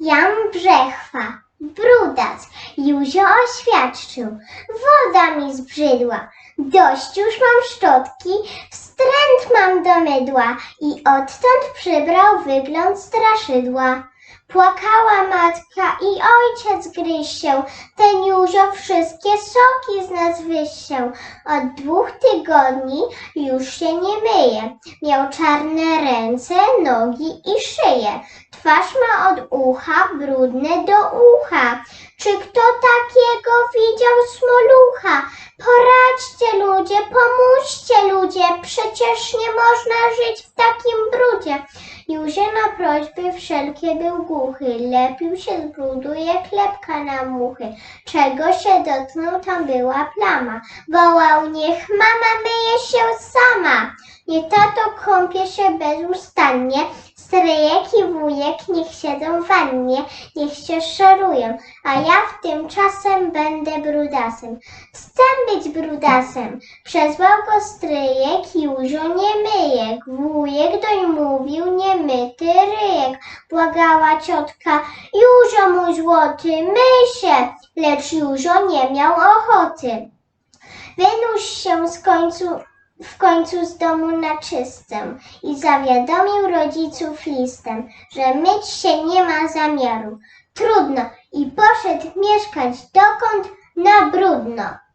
Jan Brzechwa, brudac, Józio oświadczył. Woda mi zbrzydła, dość już mam szczotki, wstręt mam do mydła i odtąd przybrał wygląd straszydła. Płakała matka i ojciec gryź się, ten Józio wszystkie soki z nas wysiał. Od dwóch tygodni już się nie myje, miał czarne ręce, nogi i szyję. Twarz ma od ucha brudne do ucha. Czy kto takiego widział smolucha? Poradźcie ludzie, pomóżcie ludzie, przecież nie można żyć w takim brudzie. Józio na prośby wszelkie był głuchy, lepił się z brudu jak lepka na muchy. Czego się dotknął, tam była plama. Wołał, niech mama myje się sama. Nie tato kąpie się bezustannie, stryjek i wujek niech siedzą w wannie, niech się szorują, a ja w tym czasem będę brudasem. Chcę być brudasem. Przezwał go stryjek, Józio nie myjek. Wujek doń mówił, nie myty ryjek. Błagała ciotka, Józio mój złoty, myj się. Lecz Józio nie miał ochoty. Wynuś się z końcu, w końcu z domu na czystę i zawiadomił rodziców listem, że myć się nie ma zamiaru. Trudno i poszedł mieszkać dokąd na brudno.